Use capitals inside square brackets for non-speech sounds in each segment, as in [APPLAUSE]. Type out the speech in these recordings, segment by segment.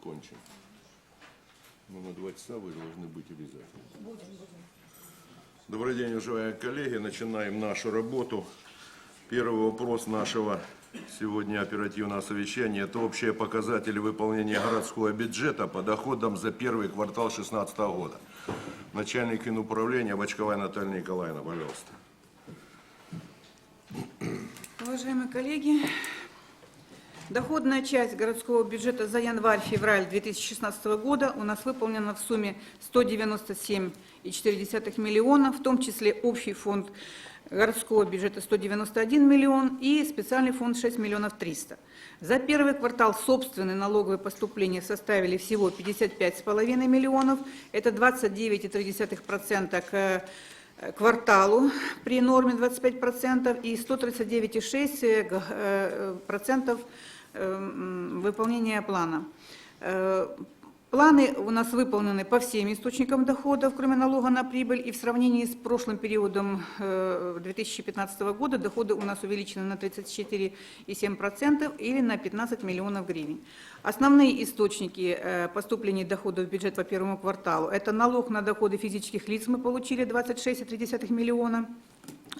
закончим. Но на два часа вы должны быть обязательно. Добрый день, уважаемые коллеги. Начинаем нашу работу. Первый вопрос нашего сегодня оперативного совещания – это общие показатели выполнения городского бюджета по доходам за первый квартал 2016 года. Начальник финуправления Бачковая Наталья Николаевна, пожалуйста. Уважаемые коллеги, доходная часть городского бюджета за январь-февраль 2016 года у нас выполнена в сумме 197,4 миллиона, в том числе общий фонд городского бюджета 191 миллион и специальный фонд 6 миллионов 300. За первый квартал собственные налоговые поступления составили всего 55,5 миллионов, это 29,3% к э, кварталу при норме 25% и 139,6% э, процентов э, м, выполнения плана. Э, Планы у нас выполнены по всем источникам доходов, кроме налога на прибыль, и в сравнении с прошлым периодом э, 2015 года доходы у нас увеличены на 34,7% или на 15 миллионов гривен. Основные источники э, поступления доходов в бюджет по первому кварталу – это налог на доходы физических лиц мы получили 26,3 миллиона,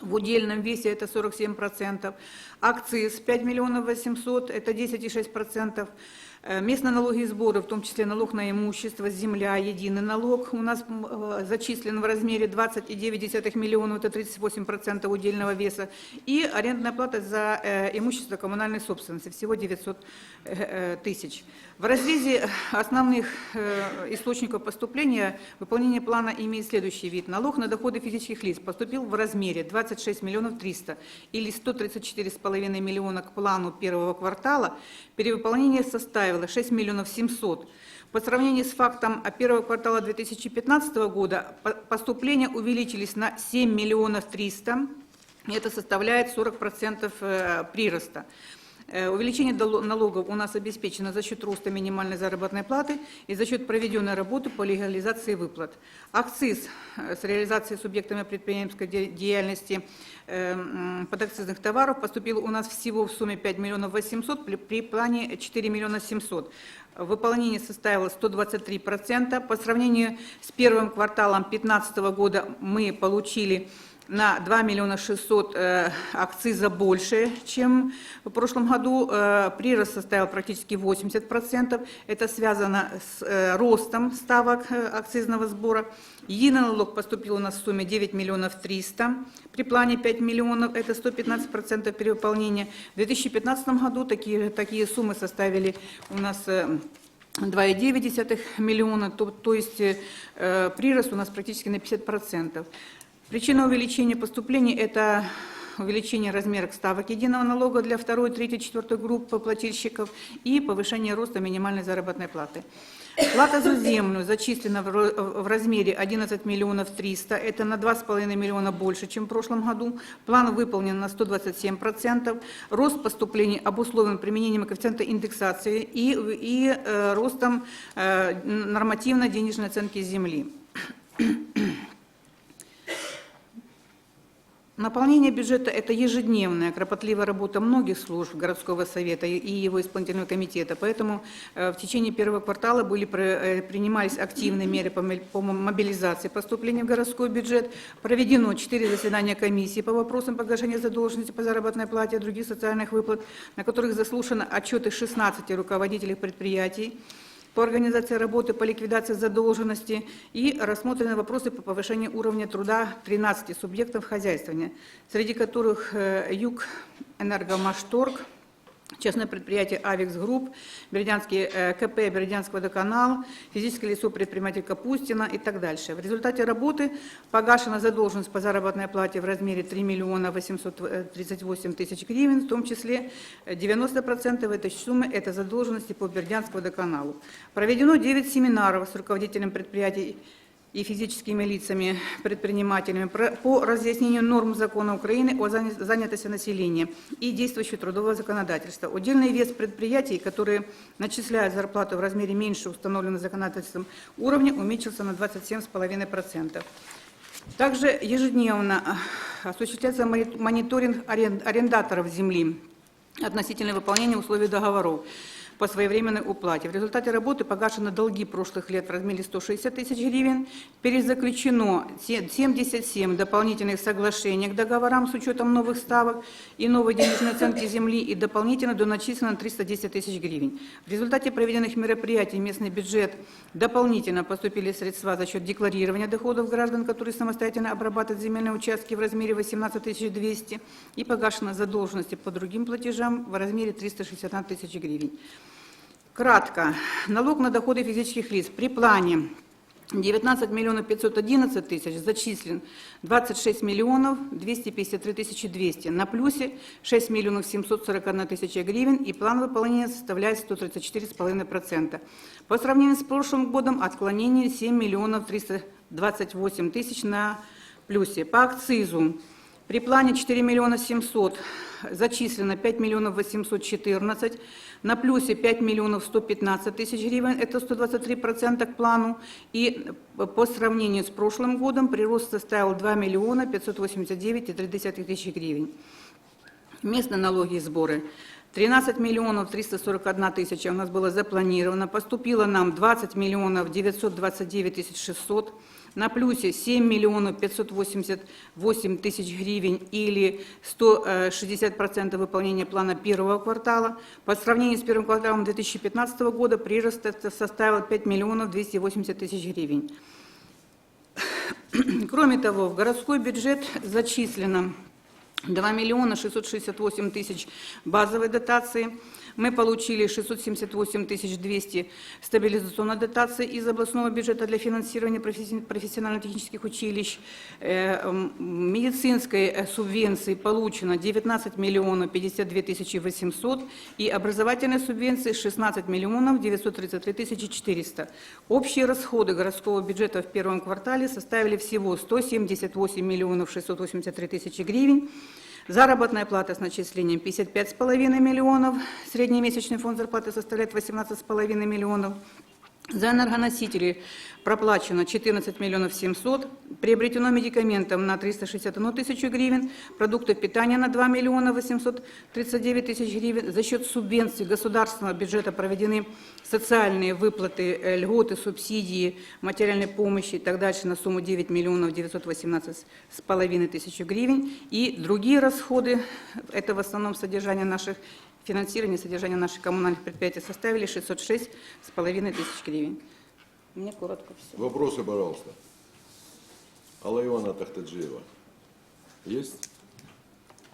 в удельном весе это 47%, акциз 5 миллионов 800, это 10,6%, Э, местные налоги и сборы, в том числе налог на имущество, земля, единый налог у нас зачислен в размере 20,9 миллиона, это 38% удельного веса, и арендная плата за имущество коммунальной собственности, всего 900 э, э, тысяч. В разрезе основных источников поступления выполнение плана имеет следующий вид. Налог на доходы физических лиц поступил в размере 26 миллионов 300 или 134,5 миллиона к плану первого квартала. Перевыполнение составило 6 миллионов 700. По сравнению с фактом первого квартала 2015 года по- поступления увеличились на 7 миллионов 300. Это составляет 40% э, прироста. Э, Увеличение налогов у нас обеспечено за счет роста минимальной заработной платы и за счет проведенной работы по легализации выплат. Акциз э, с реализацией субъектами предпринимательской де- деятельности э, подакцизных товаров поступил у нас всего в сумме 5 миллионов 800 при- при плане 4 миллиона 700. Выполнение составило 123%. По сравнению с первым кварталом 2015 года мы получили на 2 миллиона 600 э, акциза больше, чем в прошлом году. Э, прирост составил практически 80%. Это связано с э, ростом ставок акцизного сбора. Единый налог поступил у нас в сумме 9 миллионов 300, при плане 5 миллионов, это 115% перевыполнения. В 2015 году такие, такие суммы составили у нас э, 2,9 миллиона, то, то есть э, прирост у нас практически на 50%. Причина увеличения поступлений – это увеличение размера ставок единого налога для второй, третьей, четвертой группы плательщиков и повышение роста минимальной заработной платы. Плата за землю зачислена в размере 11 миллионов 300, это на 2,5 миллиона больше, чем в прошлом году. План выполнен на 127%. Рост поступлений обусловлен применением коэффициента индексации и, и э, ростом э, нормативно-денежной оценки земли. Наполнение бюджета – это ежедневная, кропотливая работа многих служб городского совета и- его исполнительного комитета. Поэтому э, в течение первого квартала были, э, принимались активные меры по мо- по мобилизации поступлений в городской бюджет. Проведено четыре заседания комиссии по вопросам погашения задолженности по заработной плате и других социальных выплат, на которых заслушаны отчеты 16 руководителей предприятий по организации работы по ликвидации задолженности и рассмотрены вопросы по повышению уровня труда 13 субъектов хозяйствования, среди которых э, Юг Энергомашторг, частное предприятие «Авикс Групп», Бердянский э, КП «Бердянский водоканал», физическое лицо предприниматель Капустина и так дальше. В результате работы погашена задолженность по заработной плате в размере 3 миллиона 838 тысяч гривен, в том числе э, 90% этой суммы – это задолженности по Бердянскому водоканалу. Проведено 9 семинаров с руководителем предприятий и физическими лицами, предпринимателями по разъяснению норм закона Украины о заня- занятости населения и действующего трудового законодательства. Удельный вес предприятий, которые начисляют зарплату в размере меньше установленного законодательством уровня, уменьшился на 27,5%. Также ежедневно а, осуществляется мони- мониторинг арен- арендаторов земли относительно выполнения условий договоров. По своевременной уплате. В результате работы погашены долги прошлых лет в размере 160 тысяч гривен, перезаключено се- 77 дополнительных соглашений к договорам с учетом новых ставок и новой денежной оценки земли и дополнительно доначислено 310 тысяч гривен. В результате проведенных мероприятий местный бюджет дополнительно поступили средства за счет декларирования доходов граждан, которые самостоятельно обрабатывают земельные участки в размере 18 200 и погашена задолженности по другим платежам в размере 361 тысяч гривен. Кратко. Налог на доходы физических лиц при плане 19 миллионов 511 тысяч зачислен 26 миллионов 253 тысячи 200. На плюсе 6 миллионов 741 тысяча гривен и план выполнения составляет 134,5%. По сравнению с прошлым годом отклонение 7 миллионов 328 тысяч на плюсе. По акцизу при плане 4 миллиона 700 зачислено 5 миллионов 814, на плюсе 5 миллионов 115 тысяч гривен, это 123% к плану. И по сравнению с прошлым годом прирост составил 2 миллиона 589,3 тысячи гривен. Местные налоги и сборы. 13 миллионов 341 тысяча у нас было запланировано. Поступило нам 20 миллионов 929 тысяч 600. На плюсе 7 миллионов 588 тысяч гривен или 160% выполнения плана первого квартала. По сравнению с первым кварталом 2015 года прирост составил 5 миллионов 280 тысяч гривен. [CLEARS THROAT] Кроме того, в городской бюджет зачислено 2 миллиона 668 тысяч базовой дотации. Мы получили 678 тысяч 200 стабилизационной дотации из областного бюджета для финансирования професси- профессионально-технических училищ. Э, Медицинской э, субвенции получено 19 миллионов 52 тысячи 800 и образовательной субвенции 16 миллионов 933 тысячи 400. Общие расходы городского бюджета в первом квартале составили всего 178 миллионов 683 тысячи гривен. Заработная плата с начислением 55,5 миллионов, среднемесячный фонд зарплаты составляет 18,5 миллионов. За энергоносители проплачено 14 миллионов 700, приобретено медикаментов на 361 тысячу гривен, продуктов питания на 2 миллиона 839 тысяч гривен. За счет субвенций государственного бюджета проведены социальные выплаты, э, льготы, субсидии, материальной помощи и так дальше на сумму 9 миллионов 918 с половиной тысяч гривен. И другие расходы, это в основном содержание наших финансирование содержания наших коммунальных предприятий составили 606 с половиной тысяч гривен. Мне коротко все. Вопросы, пожалуйста. Алла Ивановна Тахтаджиева. Есть?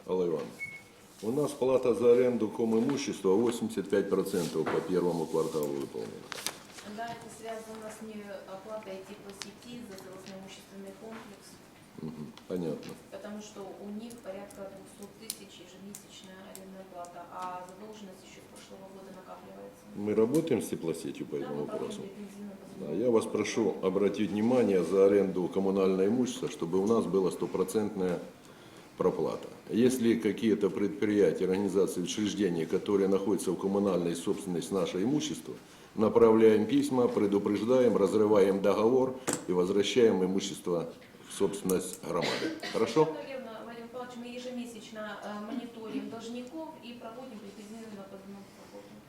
Алла Ивановна. У нас плата за аренду комимущества 85% по первому кварталу выполнена. Да, это связано с неоплатой типа сети за целостноимущественный комплекс, Мгм, Понятно. потому что у них порядка 200 тысяч арендная плата, а задолженность еще с прошлого года накапливается. Мы работаем с теплосетью по этому вопросу? Да, я вас прошу обратить внимание за аренду коммунального имущества, чтобы у нас была стопроцентная проплата. Если какие-то предприятия, организации, учреждения, которые находятся в коммунальной собственности наше имущество, направляем письма, предупреждаем, разрываем договор и возвращаем имущество в собственность громады. Хорошо?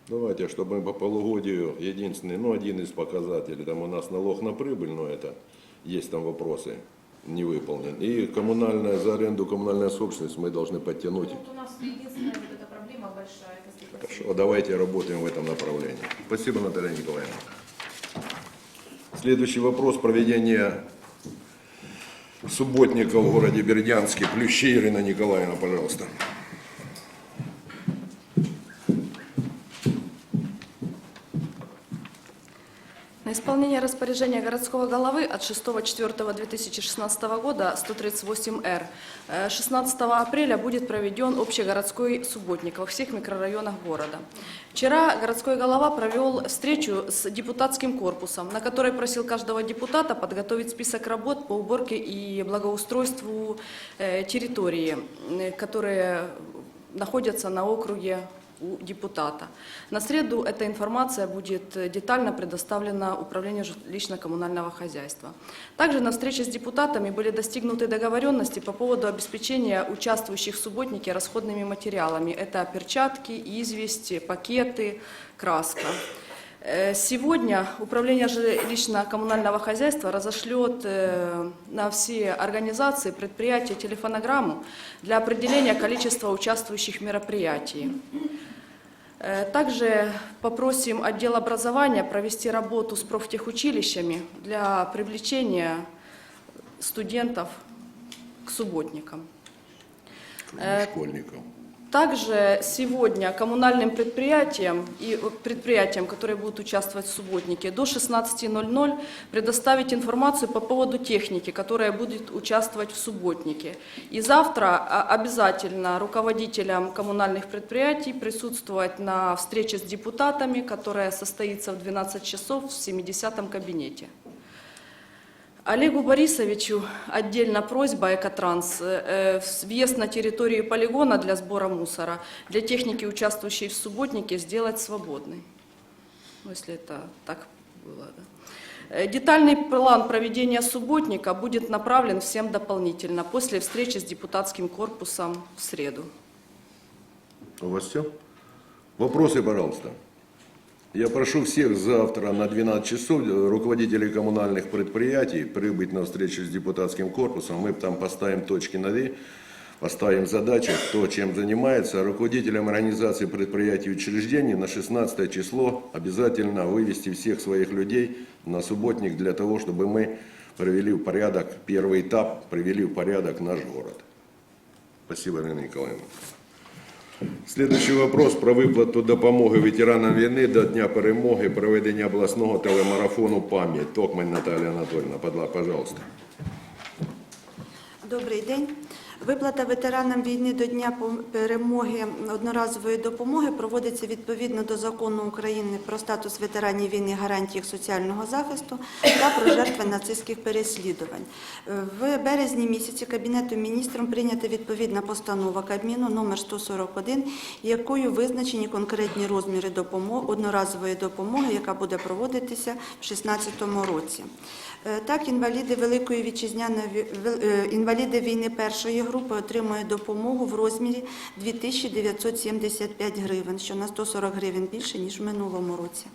Давайте, чтобы мы по полугодию единственный, ну один из показателей, там у нас налог на прибыль, но это есть там вопросы, не выполнен. И коммунальная, за аренду коммунальная собственность мы должны подтянуть. Вот у нас единственная вот эта проблема большая. Хорошо, давайте работаем в этом направлении. Спасибо, Наталья Николаевна. Следующий вопрос проведения субботника в городе Бердянске. Плющи Ирина Николаевна, пожалуйста. На исполнение распоряжения городского головы от 6.4.2016 года 138-Р э, 16 апреля будет проведен общегородской субботник во всех микрорайонах города. Вчера городской голова провел встречу с депутатским корпусом, на которой просил каждого депутата подготовить список работ по уборке и благоустройству э, территории, э, которые находятся на округе у депутата. На среду эта информация будет э, детально предоставлена Управлению жилищно-коммунального хозяйства. Также на встрече с депутатами были достигнуты договоренности по поводу обеспечения участвующих в субботнике расходными материалами. Это перчатки, известь, пакеты, краска. Э, Сегодня Управление жилищно-коммунального хозяйства разошлет э, на все организации, предприятия телефонограмму для определения количества участвующих в мероприятии. Э, Также попросим отдел образования провести работу с профтехучилищами для привлечения студентов к субботникам. Э, Школьникам. Также сегодня коммунальным предприятиям и предприятиям, которые будут участвовать в субботнике, до 16.00 предоставить информацию по поводу техники, которая будет участвовать в субботнике. И завтра а, обязательно руководителям коммунальных предприятий присутствовать на встрече с депутатами, которая состоится в 12 часов в 70-м кабинете. Олегу Борисовичу отдельно просьба «Экотранс» э, э, въезд на территорию полигона для сбора мусора для техники, участвующей в субботнике, сделать свободный. Ну, если это так было, да. Э, Детальный план проведения субботника будет направлен всем дополнительно после встречи с депутатским корпусом в среду. У вас все? Вопросы, пожалуйста. Я прошу всех завтра на 12 часов э, руководителей коммунальных предприятий прибыть на встречу с депутатским корпусом. Мы там поставим точки над «и», поставим задачи, кто чем занимается. Руководителям организаций, предприятий и учреждений на 16 число обязательно вывести всех своих людей на субботник для того, чтобы мы привели в порядок, первый этап, привели в порядок наш город. Спасибо, Ирина Николаевна. Следующий вопрос про виплату допомоги ветеранам війни до Дня перемоги, проведення обласного телемарафону «Пам'ять». Токмань Наталія Анатольевна, пожалуйста. Добрий день. Виплата ветеранам війни до Дня перемоги одноразової допомоги проводиться відповідно до закону України про статус ветеранів війни, гарантії їх соціального захисту та про жертви нацистських переслідувань. В березні місяці Кабінетом міністром прийнята відповідна постанова Кабміну номер 141, якою визначені конкретні розміри допомоги, одноразової допомоги, яка буде проводитися в 2016 році. Е, Так, інваліди Великої вітчизняної е, інваліди війни першої групи отримують допомогу в розмірі 2975 гривень, що на 140 гривень більше, ніж в минулому році.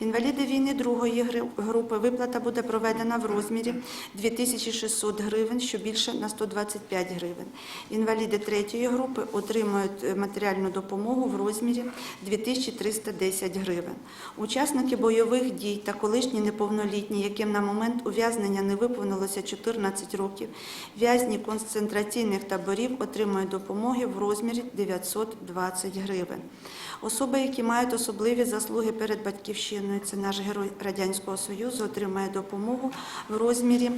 Інваліди війни другої групи виплата буде проведена в розмірі 2600 гривень, що більше на 125 гривень. Інваліди третьої групи отримують е, матеріальну допомогу в розмірі 2310 гривень. Учасники бойових дій та колишні неповнолітні, яким на момент ув'язнення не виповнилося 14 років, в'язні концентраційних таборів отримують допомоги в розмірі 920 гривень. Особи, які мають особливі заслуги перед батьківщиною, це наш герой Радянського Союзу, отримає допомогу в розмірі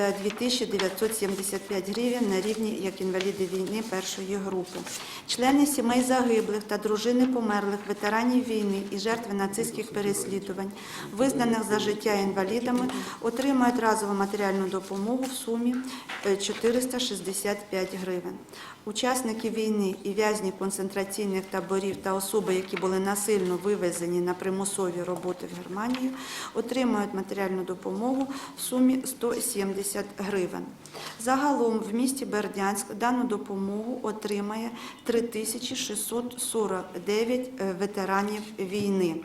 е, 2975 гривень на рівні як інваліди війни першої групи. Члени сімей загиблих та дружини померлих ветеранів війни і жертви нацистських переслідувань, визнаних за життя інвалідами, отримають разову матеріальну допомогу в сумі е, 465 гривень. Учасники війни і в'язні концентраційних таборів та особи, які були насильно вивезені на примусові роботи в Германію, отримають матеріальну допомогу в сумі 170 гривень. Загалом в місті Бердянськ дану допомогу отримає 3649 е, ветеранів війни.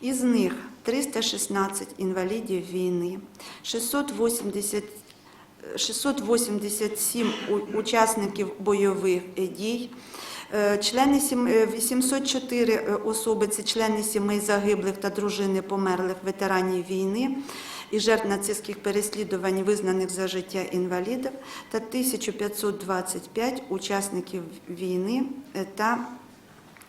Із них 316 інвалідів війни, 680 687 у- учасників бойових дій. Е, Члени сім- е, 804 е, особи це члени сімей загиблих та дружини померлих ветеранів війни і жертв нацистських переслідувань, визнаних за життя інвалідів, та 1525 учасників війни та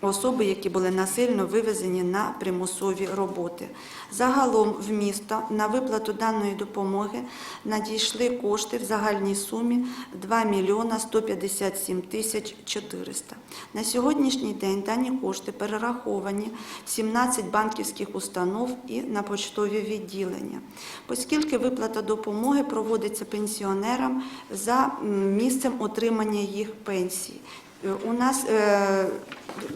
особи, які були насильно вивезені на примусові роботи. Загалом в місто на виплату даної допомоги надійшли кошти в загальній сумі 2 мільйона 157 тисяч 400. На сьогоднішній день дані кошти перераховані в 17 банківських установ і на поштові відділення. Оскільки виплата допомоги проводиться пенсіонерам за місцем отримання їх пенсії. Е, У нас е,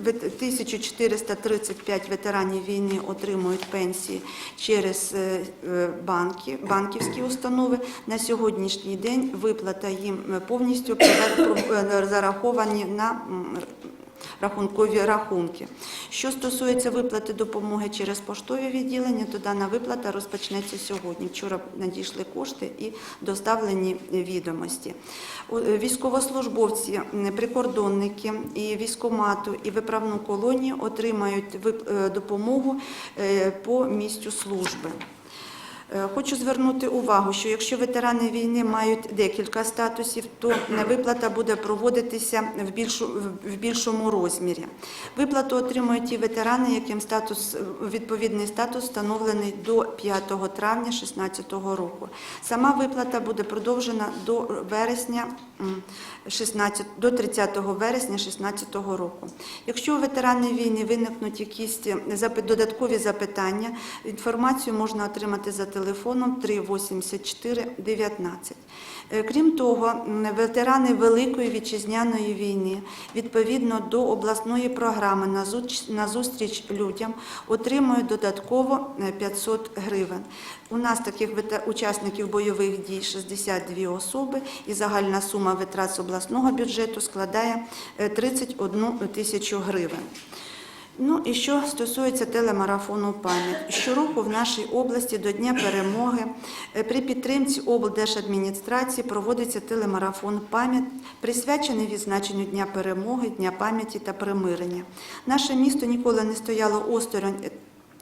вет- 1435 ветеранів війни отримують пенсії через е, е, банки, банківські установи. На сьогоднішній день виплата їм е, повністю е, зараховані на рахункові рахунки. Що стосується виплати допомоги через поштові відділення, то дана виплата розпочнеться сьогодні. Вчора надійшли кошти і доставлені відомості. Е, Військовослужбовці, прикордонники і військомату, і виправну колонію отримають е, допомогу е, по місцю служби. Е, Хочу звернути увагу, що якщо ветерани війни мають декілька статусів, то виплата буде проводитися в, більшу, в більшому розмірі. Виплату отримують ті ветерани, яким статус, відповідний статус встановлений до 5 травня 2016 року. Сама виплата буде продовжена до вересня 16, до 30 вересня 2016 року. Якщо у ветерани війни виникнуть якісь запи- додаткові запитання, інформацію можна отримати за телефоном 384 19. Е, Крім того, ветерани Великої вітчизняної війни відповідно до обласної програми «На зуч- «На зустріч людям отримують додатково е, 500 гривень. У нас таких учасників бойових дій 62 особи і загальна сума витрат з обласного бюджету складає е, 31 тисячу гривень. Ну і що стосується телемарафону пам'ять, щороку в нашій області до Дня перемоги е, при підтримці облдержадміністрації проводиться телемарафон пам'ять, присвячений відзначенню Дня перемоги, Дня пам'яті та примирення. Наше місто ніколи не стояло осторонь е,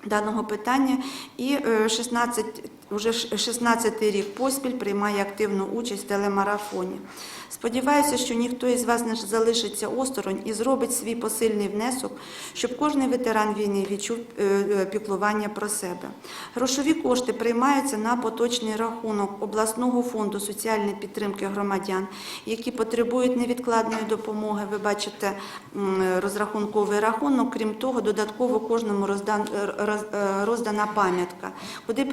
даного питання і е, 16, вже 16-й рік поспіль приймає активну участь в телемарафоні. Сподіваюся, що ніхто із вас не залишиться осторонь і зробить свій посильний внесок, щоб кожен ветеран війни відчув е, е, піклування про себе. Грошові кошти приймаються на поточний рахунок обласного фонду соціальної підтримки громадян, які потребують невідкладної допомоги. Ви бачите розрахунковий рахунок. Крім того, додатково кожному е, роздана пам'ятка, куди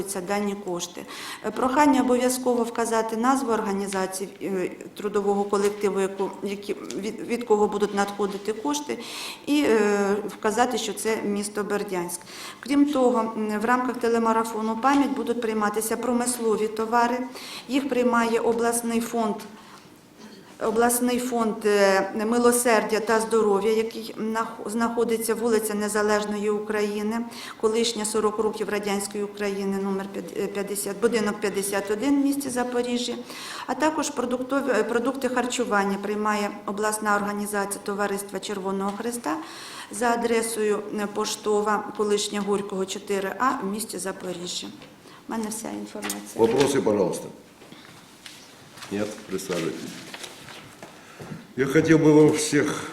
перераховуються дані кошти. Е, Прохання обов'язково вказати назву організації е, трудового колективу, від, від кого будуть надходити кошти, і е, вказати, що це місто Бердянськ. Крім того, в рамках телемарафону пам'ять будуть прийматися промислові товари. Їх приймає обласний фонд обласний фонд е, милосердя та здоров'я, який нах- знаходиться вулиця Незалежної України, колишня 40 років радянської України, номер 50, будинок 51 в місті Запоріжжя, а також е, продукти харчування приймає обласна організація Товариства Червоного Христа за адресою е, поштова колишня Горького 4А в місті Запоріжжя. У мене вся інформація. Вопросы, пожалуйста. Нет? Присаживайтесь. Я хотел бы вам всех,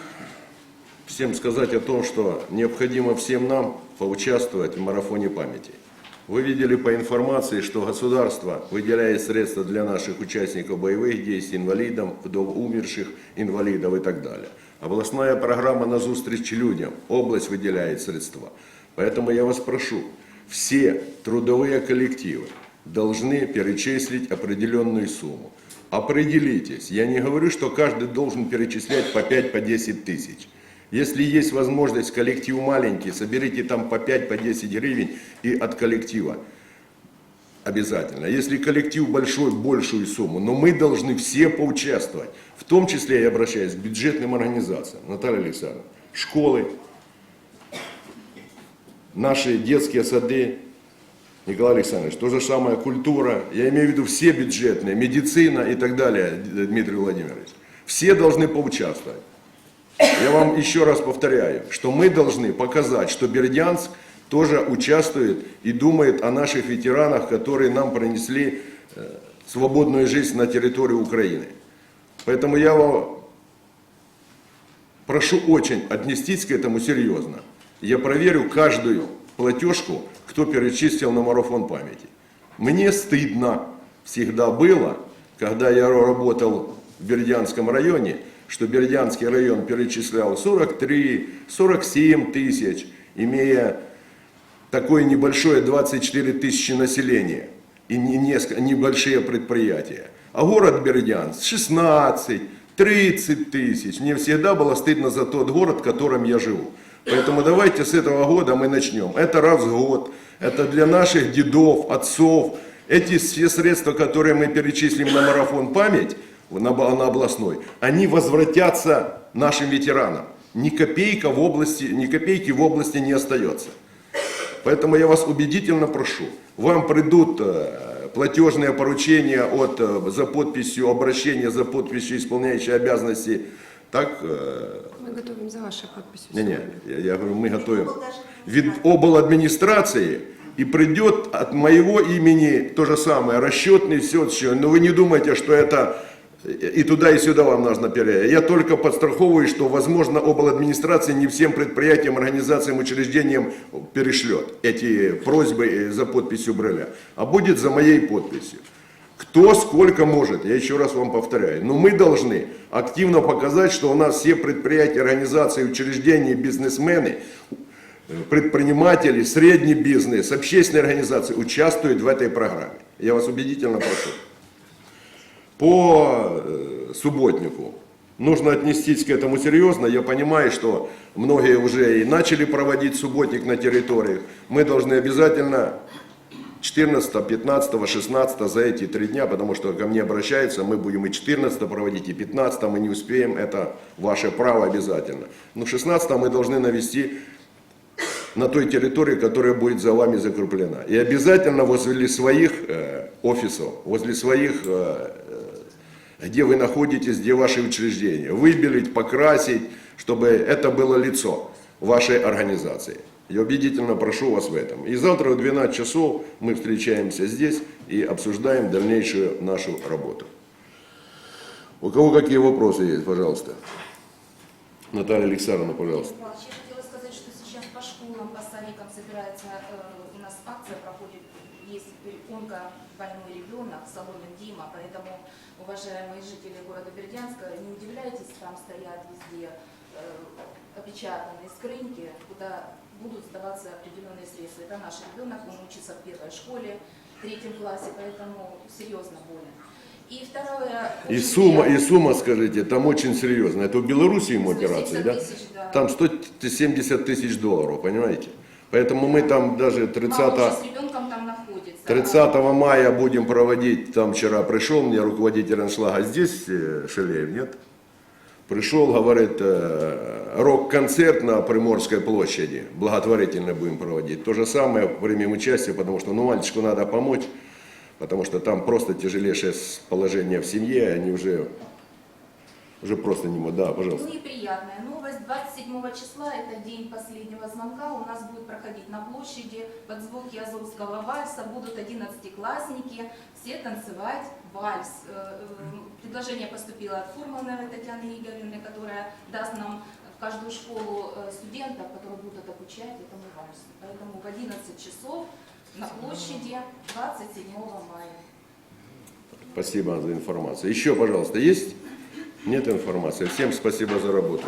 всем сказать о том, что необходимо всем нам поучаствовать в марафоне памяти. Вы видели по информации, что государство выделяет средства для наших участников боевых действий, инвалидам, вдов умерших, инвалидов и так далее. Областная программа «На зустріч людям», область выделяет средства. Поэтому я вас прошу, все трудовые коллективы должны перечислить определенную сумму. Определитесь. Я не говорю, что каждый должен перечислять по 5-10 по 10 тысяч. Если есть возможность, коллектив маленький, соберите там по 5 по 10 гривен и от коллектива. Обязательно. Если коллектив большой, большую сумму. Но мы должны все поучаствовать. В том числе я обращаюсь к бюджетным организациям. Наталья Александровна, школы, наши детские сады, Николай Александрович, то же самое культура, я имею в виду все бюджетные, медицина и так далее, Дмитрий Владимирович. Все должны поучаствовать. Я вам еще раз повторяю, что мы должны показать, что Бердянск тоже участвует и думает о наших ветеранах, которые нам пронесли э, свободную жизнь на территории Украины. Поэтому я вам прошу очень отнестись к этому серьезно. Я проверю каждую платежку, кто перечислил на марафон памяти. Мне стыдно всегда было, когда я работал в Бердянском районе, что Бердянский район перечислял 43, 47 тысяч, имея такое небольшое 24 тысячи населения и не- неск- небольшие предприятия. А город Бердянск 16, 30 тысяч. Мне всегда было стыдно за тот город, в котором я живу. Поэтому давайте с этого года мы начнем. Это раз в год, это для наших дедов, отцов. Эти все средства, которые мы перечислим на марафон «Память», на, на областной, они возвратятся нашим ветеранам. Ни копейка в области, ни копейки в области не остается. Поэтому я вас убедительно прошу, вам придут э, платежные поручения от, э, за подписью обращения, за подписью исполняющей обязанности. Так, э, готовим за вашей подписью. не, не, я, я говорю, мы готовим. Вид обл. администрации и придет от моего имени то же самое, расчетный, все, все. Но вы не думайте, что это и туда, и сюда вам нужно переехать. Я только подстраховываю, что, возможно, обл. администрации не всем предприятиям, организациям, учреждениям перешлет эти просьбы э, за подписью Бреля, а будет за моей подписью. Кто сколько может, я еще раз вам повторяю. Но мы должны активно показать, что у нас все предприятия, организации, учреждения, бизнесмены, предприниматели, средний бизнес, общественные организации участвуют в этой программе. Я вас убедительно прошу. По э, субботнику нужно отнестись к этому серьезно. Я понимаю, что многие уже и начали проводить субботник на территориях. Мы должны обязательно 14, 15, 16 за эти три дня, потому что ко мне обращаются, мы будем и 14 проводить, и 15 мы не успеем, это ваше право обязательно. Но 16 мы должны навести на той территории, которая будет за вами закреплена. И обязательно возле своих э, офисов, возле своих, э, э, где вы находитесь, где ваши учреждения, выбелить, покрасить, чтобы это было лицо вашей организации. Я убедительно прошу вас в этом. И завтра в 12 часов мы встречаемся здесь и обсуждаем дальнейшую нашу работу. У кого какие вопросы есть, пожалуйста? Наталья Александровна, пожалуйста. Я хотела сказать, что сейчас по школам, по садикам собирается, э, у нас акция проходит, есть онко больной ребенок, Соломин Дима, поэтому, уважаемые жители города Бердянска, не удивляйтесь, там стоят везде э, опечатанные скрыньки, куда будут сдаваться определенные средства. Это наш ребенок, он учится в первой школе, в третьем классе, поэтому серьезно болен. И второе... И сумма, и сумма, скажите, там очень серьезно. Это в Беларуси ему операции, 170 да? тысяч, да. Там 170 тысяч долларов, понимаете? Поэтому мы там даже 30, Мама с ребенком там находится. 30 мая будем проводить, там вчера пришел мне руководитель аншлага здесь, э, Шелеев, нет? Пришел, говорит, э, рок-концерт на Приморской площади, благотворительно будем проводить. То же самое, примем участие, потому что, ну, мальчику надо помочь, потому что там просто тяжелейшее положение в семье, они уже, уже просто не могут. Да, пожалуйста. Ну и приятная новость. 27 числа, это день последнего звонка, у нас будет проходить на площади под звуки Азовского вальса. Будут 11-классники все танцевать вальс. Э, э, Предложение поступило от Фурмановой Татьяны Игоревны, которая даст нам в каждую школу э, студентов, которые будут обучать этому вальсу. Поэтому в 11 часов на площади 27 мая. Спасибо за информацию. Еще, пожалуйста, есть? Нет информации. Всем спасибо за работу.